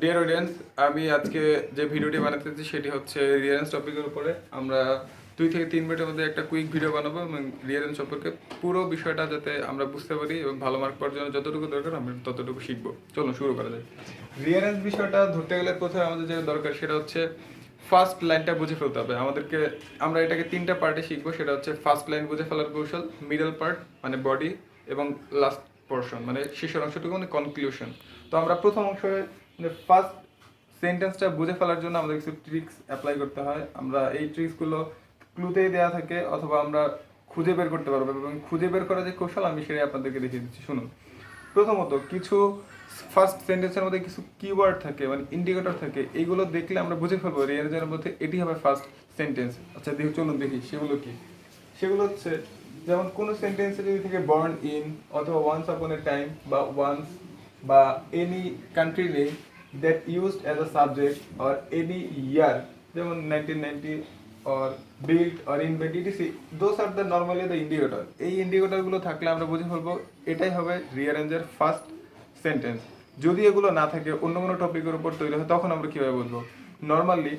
Dear audience আমি আজকে যে ভিডিওটি বানাতেছি সেটি হচ্ছে রিয়ারেন্স টপিকের উপরে। আমরা দুই থেকে তিন মিনিটের মধ্যে একটা কুইক ভিডিও বানাবো এবং রিয়ারেন্স সম্পর্কে পুরো বিষয়টা যাতে আমরা বুঝতে পারি এবং ভালো মার্ক পাওয়ার জন্য যতটুকু দরকার, আমরা ততটুকু শিখব। চলুন, শুরু করা যায় রিয়ারেন্স বিষয়টা ধরতে গেলে প্রথমে আমাদের যেটা দরকার, সেটা হচ্ছে ফার্স্ট লাইনটা বুঝে ফেলতে হবে। আমাদেরকে, আমরা এটাকে তিনটা পার্টে শিখব, সেটা হচ্ছে ফার্স্ট লাইন বুঝে ফেলার কৌশল মিডল পার্ট মানে বডি এবং লাস্ট পোর্শন মানে শেষের অংশটুকু মানে কনক্লুশন তো আমরা প্রথম অংশে মানে ফার্স্ট সেন্টেন্সটা বুঝে ফেলার জন্য আমাদের কিছু ট্রিক্স অ্যাপ্লাই করতে হয়। আমরা এই ট্রিক্সগুলো ক্লুতেই দেওয়া থাকে, অথবা আমরা খুঁজে বের করতে পারব। এবং খুঁজে বের করার যে কৌশল, আমি সেটাই আপনাদেরকে দেখিয়ে দিচ্ছি। শুনুন। প্রথমত, কিছু ফার্স্ট সেন্টেন্সের মধ্যে কিছু কিওয়ার্ড থাকে মানে ইন্ডিকেটর থাকে। এইগুলো দেখলে আমরা বুঝে ফেলব রিয়ারের মধ্যে এটি হবে ফার্স্ট সেন্টেন্স আচ্ছা দেখি, চলুন দেখি, সেগুলো কি? সেগুলো হচ্ছে যেমন কোনো সেন্টেন্সে যদি থেকে বর্ন ইন অথবা ওয়ান্স আপন এ টাইম বা ওয়ান্স বা any country name that used as a subject or any year যেমন nineteen ninety or build or invent ETC those are the normally the indicator এই ইন্ডিকেটরগুলো থাকলে আমরা বুঝে ফেলব এটাই হবে রিয়ারেঞ্জের ফার্স্ট সেন্টেন্স যদি এগুলো না থাকে, অন্য কোনো টপিকের উপর তৈরি হয়, তখন আমরা কীভাবে বলব নর্মালি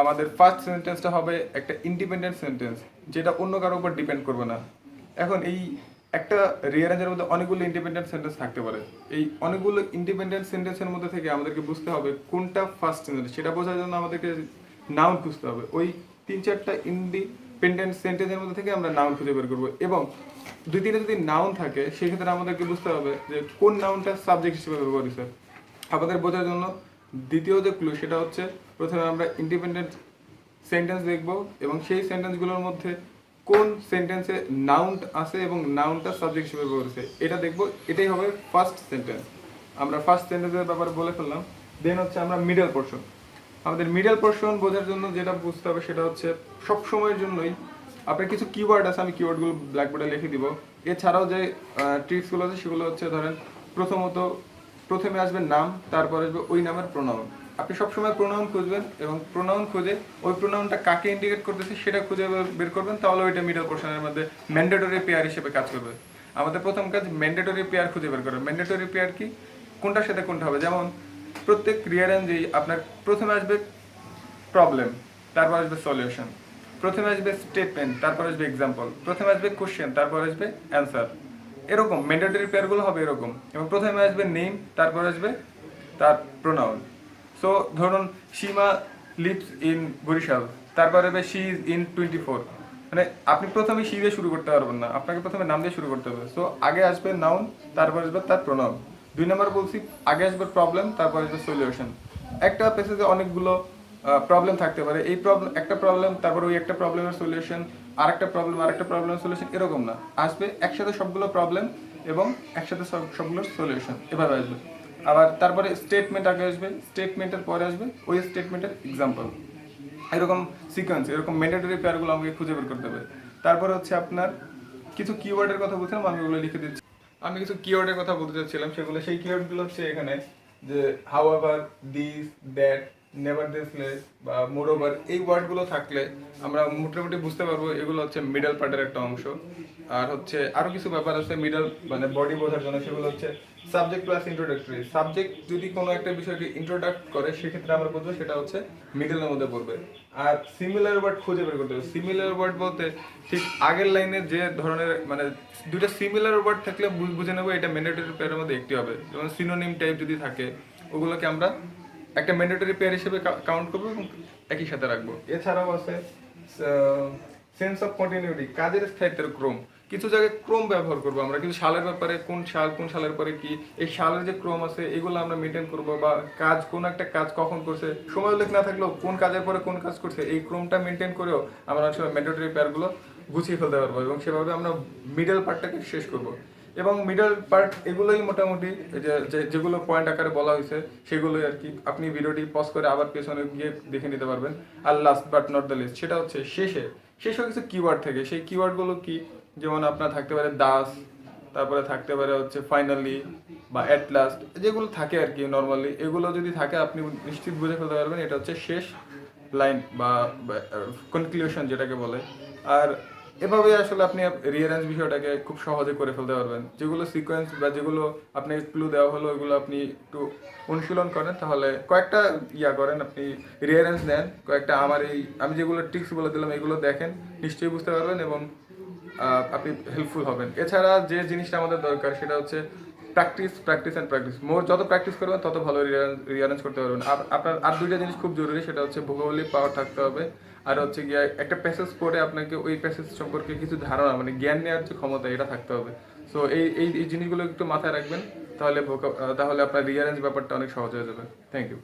আমাদের ফার্স্ট সেন্টেন্সটা হবে একটা ইন্ডিপেন্ডেন্ট সেন্টেন্স যেটা অন্য কারোর উপর ডিপেন্ড করবে না। এখন এই একটা রিয়ারেঞ্জের মধ্যে অনেকগুলো ইন্ডিপেন্ডেন্ট সেন্টেন্স থাকতে পারে। এই অনেকগুলো ইন্ডিপেন্ডেন্ট সেন্টেন্সের মধ্যে থেকে আমাদেরকে বুঝতে হবে কোনটা ফার্স্ট সেন্টেন্স সেটা বোঝার জন্য আমাদেরকে নাউন খুঁজতে হবে। ওই তিন চারটা ইন্ডিপেন্ডেন্ট সেন্টেন্সের মধ্যে থেকে আমরা নাউন খুঁজে বের করব এবং দুই তিনটা যদি নাউন থাকে, সেক্ষেত্রে আমাদেরকে বুঝতে হবে যে কোন নাউনটা সাবজেক্ট হিসেবে ব্যবহার হয়েছে। আমাদের বোঝার জন্য দ্বিতীয় যে ক্লু সেটা হচ্ছে প্রথমে আমরা ইন্ডিপেন্ডেন্ট সেন্টেন্স দেখব এবং সেই সেন্টেন্সগুলোর মধ্যে কোন সেন্টেন্সে নাউন আছে এবং নাউনটা সাবজেক্ট হিসেবে হয়েছে, এটা দেখব, এটাই হবে ফার্স্ট সেন্টেন্স আমরা ফার্স্ট সেন্টেন্সের ব্যাপারে বলে ফেললাম দেন হচ্ছে আমরা মিডল পোর্শন আমাদের মিডল পোর্শন বোঝার জন্য যেটা বুঝতে হবে সেটা হচ্ছে সব সময়ের জন্যই আপনার কিছু কিওয়ার্ড আছে, আমি কিওয়ার্ডগুলো ব্ল্যাকবোর্ডে লিখে দিব। এছাড়াও যে ট্রিক্সগুলো আছে সেগুলো হচ্ছে ধরেন প্রথমত প্রথমে আসবে নাম, তারপর আসবে ওই নামের প্রোনাউন আপনি সবসময় প্রোনাউন খুঁজবেন এবং প্রোনাউন খুঁজে ওই প্রোনাউনটা কাকে ইন্ডিকেট করতেছে সেটা খুঁজে বের- করবেন, তাহলে ওইটা মিডল পোর্শনের মধ্যে ম্যান্ডেটরি পেয়ার হিসেবে কাজ করবে। আমাদের প্রথম কাজ ম্যান্ডেটরি পেয়ার খুঁজে বের করা। ম্যান্ডেটরি পেয়ার কি? কোনটার সাথে কোনটা হবে? যেমন প্রত্যেক রিয়ারেঞ্জেই আপনার প্রথমে আসবে প্রবলেম তারপর আসবে সলিউশন প্রথমে আসবে স্টেটমেন্ট তারপর আসবে এক্সাম্পল প্রথমে আসবে কোশ্চেন তারপর আসবে অ্যান্সার এরকম ম্যান্ডেটরি পেয়ারগুলো হবে এরকম। এবং প্রথমে আসবে নেম তারপর আসবে তার প্রোনাউন সো ধরুন, সীমা লিভস ইন বরিশাল, তারপরে আসবে she is in twenty four মানে আপনি প্রথমে শি দিয়ে শুরু করতে পারবেন না, আপনাকে প্রথমে নাম দিয়ে শুরু করতে হবে। সো আগে আসবে নাউন তারপর আসবে তার প্রণব দুই নম্বর বলছি, আগে আসবে প্রবলেম তারপর আসবে সলিউশন একটা পেসেজে অনেকগুলো প্রবলেম থাকতে পারে। এই প্রবলেম একটা প্রবলেম তারপর ওই একটা প্রবলেমের সলিউশন আর একটা প্রবলেম আর একটা প্রবলেমের সলিউশন এরকম না। আসবে একসাথে সবগুলো প্রবলেম এবং একসাথে সব, সবগুলোর সলিউশন এভাবে আসবে। আবার তারপরে স্টেটমেন্ট আগে আসবে স্টেটমেন্টের পরে আসবে, ওই স্টেটমেন্টের এক্সাম্পল এরকম সিকোয়েন্স এরকম ম্যান্ডেটরি পেয়ারগুলো আমাকে খুঁজে বের করতে হবে। তারপরে হচ্ছে আপনার কিছু কিওয়ার্ডের কথা বলছিলাম, আমি ওগুলো লিখে দিচ্ছি। আমি কিছু কিওয়ার্ডের কথা বলতে চাচ্ছিলাম, সেগুলো, সেই কিওয়ার্ডগুলো হচ্ছে এখানে যে however this that nevertheless বা মোর ওভার এই ওয়ার্ডগুলো থাকলে আমরা মোটামুটি বুঝতে পারব এগুলো হচ্ছে মিডল পার্টের একটা অংশ। আর হচ্ছে আরও কিছু ব্যাপার আছে মিডল মানে বডি বোঝার জন্য, সেগুলো হচ্ছে সাবজেক্ট প্লাস ইন্ট্রোডাক্টরি সাবজেক্ট যদি কোনো একটা বিষয়কে ইন্ট্রোডাক্ট করে, সেক্ষেত্রে আমরা বুঝব সেটা হচ্ছে মিডলের মধ্যে পড়বে। আর সিমিলার ওয়ার্ড খুঁজে বের করতে হবে। সিমিলার ওয়ার্ড বলতে ঠিক আগের লাইনে যে ধরনের মানে দুইটা সিমিলার ওয়ার্ড থাকলে বুঝে নেব এটা ম্যান্ডেটরি পেয়ারের মধ্যে একটি হবে। যেমন সিনোনিম টাইপ যদি থাকে, ওগুলোকে আমরা একটা ম্যান্ডেটরি পেয়ার হিসেবে কাউন্ট করব এবং একই সাথে রাখব। এছাড়াও আছে সেন্স অফ কন্টিনিউটি কাজের স্থায়িত্বের ক্রম। কিছু জায়গায় ক্রম ব্যবহার করব আমরা কিছু সালের ব্যাপারে কোন সাল, কোন সালের পরে কি, এই সালের যে ক্রম আছে, এগুলো আমরা মেনটেন করব বা কাজ, কোন একটা কাজ কখন করছে, সময় উল্লেখ না থাকলেও কোন কাজের পরে কোন কাজ করছে, এই ক্রমটা মেনটেন করেও আমরা অনেক সময় ম্যান্ডেটরি পেয়ারগুলো গুছিয়ে ফেলতে পারব এবং সেভাবে আমরা মিডল পার্টটাকে শেষ করব। এবং মিডল পার্ট এগুলোই মোটামুটি যেগুলো পয়েন্ট আকারে বলা হয়েছে, সেগুলোই আর কি। আপনি ভিডিওটি পজ করে আবার পেছনে গিয়ে দেখে নিতে পারবেন। আর last but not the least সেটা হচ্ছে শেষে শেষে কিছু কিওয়ার্ড থাকে। সেই কিওয়ার্ডগুলো কি? যেমন আপনার থাকতে পারে দাস, তারপরে থাকতে পারে হচ্ছে ফাইনালি বা অ্যাট লাস্ট যেগুলো থাকে আর কি নর্মালি এগুলো যদি থাকে, আপনি নিশ্চিত বুঝে ফেলতে পারবেন, এটা হচ্ছে শেষ লাইন বা কনক্লিউশন যেটাকে বলে। আর এভাবে আসলে আপনি রিয়ারেঞ্জ বিষয়টাকে খুব সহজে করে ফেলতে পারবেন। যেগুলো সিকোয়েন্স বা যেগুলো আপনাকে ক্লু দেওয়া হলো ওগুলো আপনি একটু অনুশীলন করেন, তাহলে কয়েকটা ইয়া করেন, আপনি রিয়ারেঞ্জ নেন। কয়েকটা আমার এই, আমি যেগুলো ট্রিক্স বলে দিলাম, এগুলো দেখেন, নিশ্চয়ই বুঝতে পারবেন এবং আপনি হেল্পফুল হবেন। এছাড়া যে জিনিসটা আমাদের দরকার সেটা হচ্ছে practice practice and practice more যত প্র্যাকটিস করবেন, তত ভালো রিয়ারেঞ্জ করতে পারবেন। আর আপনার আর দুইটা জিনিস খুব জরুরি, সেটা হচ্ছে ভৌগোলিক পাওয়ার থাকতে হবে, আর হচ্ছে গিয়ে একটা প্যাসেজ পড়ে আপনাকে ওই প্যাসেজ সম্পর্কে কিছু ধারণা মানে জ্ঞান নেওয়ার যে ক্ষমতা, এটা থাকতে হবে। সো এই এই জিনিসগুলো একটু মাথায় রাখবেন, তাহলে তাহলে আপনার রিয়ারেঞ্জ ব্যাপারটা অনেক সহজ হয়ে যাবে। Thank you